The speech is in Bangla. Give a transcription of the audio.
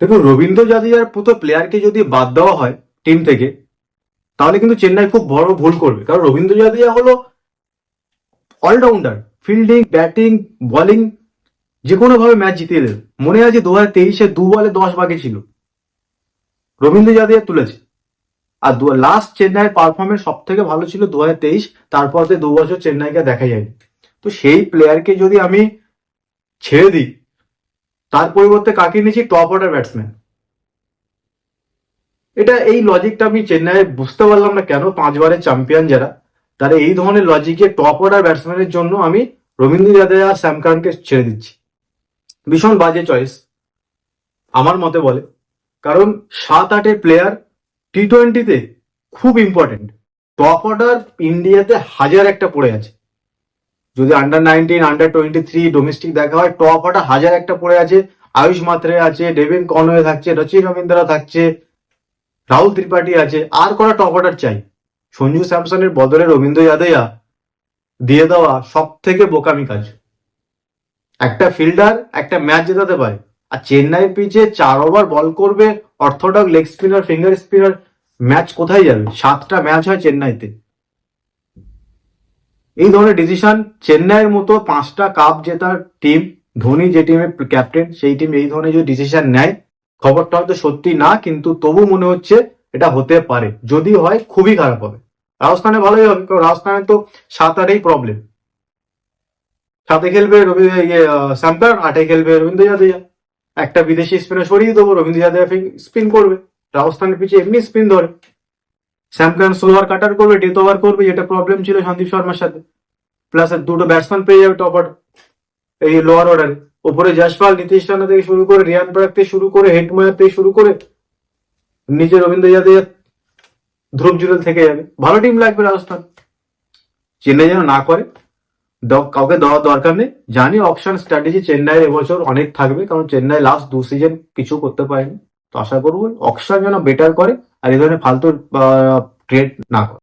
দেখুন, রবীন্দ্র জাদেজার মতো প্লেয়ারকে যদি বাদ দেওয়া হয় টিম থেকে, তাহলে কিন্তু চেন্নাই খুব বড় ভুল করবে। কারণ রবীন্দ্র জাদেজা হলো অলরাউন্ডার ফিল্ডিং ব্যাটিং বলিং যে কোনো ভাবে ম্যাচ জিতিয়ে দেবে। মনে আছে দু হাজার তেইশে দু বলে দশ বাকি ছিল। রবীন্দ্র জাদেজা তুলেছে। আর দু লাস্ট চেন্নাইয়ের পারফরমেন্স সব থেকে ভালো ছিল দু হাজার তেইশ, তারপর দু বছর চেন্নাইকে দেখা যায়নি। তো সেই প্লেয়ারকে যদি আমি ছেড়ে দিই তার পরিবর্তে কাকে নিয়েছি টপ অর্ডার ব্যাটসম্যান এটা এই লজিকটা আমি চেন্নাইয়ে বুঝতে পারলাম না কেন পাঁচবারের চ্যাম্পিয়ন যারা। তারা এই ধরনের লজিকে টপ অর্ডার ব্যাটসম্যানের জন্য আমি রবীন্দ্র জাদেজা আর স্যাম ছেড়ে দিচ্ছি। ভীষণ বাজে চয়েস আমার মতে বলে। কারণ সাত আটের প্লেয়ার টি টোয়েন্টিতে খুব ইম্পর্টেন্ট টপ অর্ডার ইন্ডিয়াতে হাজার একটা পড়ে আছে। যদি under nineteen under twenty three domestic দেখা হয় টপ অর্ডার হাজার একটা পড়ে আছে। আয়ুষ মাত্রে আছে, ডেভিন কনওয়ে থাকছে, রচিন রবীন্দ্রা থাকছে, রাহুল ত্রিপাঠী আছে, আর কটা টপ অর্ডার চাই? সঞ্জু স্যামসনের বদলে রবীন্দ্র যাদয়া দিয়ে দেওয়া সব থেকে বোকামি কাজ। একটা ফিল্ডার একটা ম্যাচ জেতাতে পারে। আর চেন্নাই পিচে চার ওভার বল করবে orthodox leg spinner finger spinner match কোথায় যাবে? সাতটা ম্যাচ হয় চেন্নাইতে। এই ধরনের ডিসিশন চেন্নাইয়ের মতো পাঁচটা কাপ জেতার টিম ধোনি যে টিমের ক্যাপ্টেন সেই টিম এই ধরনের যদি ডিসিশন নেয়, খবরটা হয়তো সত্যি না, কিন্তু তবু মনে হচ্ছে এটা হতে পারে। যদি হয়, খুবই খারাপ হবে। রাজস্থানে ভালোই হবে, কারণ রাজস্থানে তো সাত আটেই প্রবলেম সাথে খেলবে রবি ইয়ে স্যাম্পার আটে খেলবে রবীন্দ্র জাদেজা। একটা বিদেশি স্পিনার সরিয়ে দেবো, রবীন্দ্র জাদেজা স্পিন করবে। রাজস্থানের পিছিয়ে এমনি স্পিন ধরে। স্যামকান স্লোয়ার কাটার করবে ডেথ ওভার করবে, যেটা প্রবলেম ছিল সন্দীপ শর্মার সাথে। প্লাস দুটো ব্যাটসম্যান পেয়ে যাবে টপ এই লোয়ার অর্ডারে ওপরে জয়সওয়াল নীতিশ রানা থেকে শুরু করে, রিয়ান পরাগ থেকে শুরু করে হেটমায়ার থেকে শুরু করে নিচে রবীন্দ্র জাদেজা, ধ্রুব জুরেল থেকে যাবে। ভালো টিম লাগবে রাজস্থান। চেন্নাই যেন না করে। কাউকে দেওয়ার দরকার নেই। জানি অপশন স্ট্র্যাটেজি চেন্নাইয়ের এবছর অনেক থাকবে, কারণ চেন্নাই লাস্ট দু সিজন কিছু করতে পারেনি। তো আশা করব অকশন যেন বেটার করে। আর এই ধরনের ফালতু ট্রেড না করে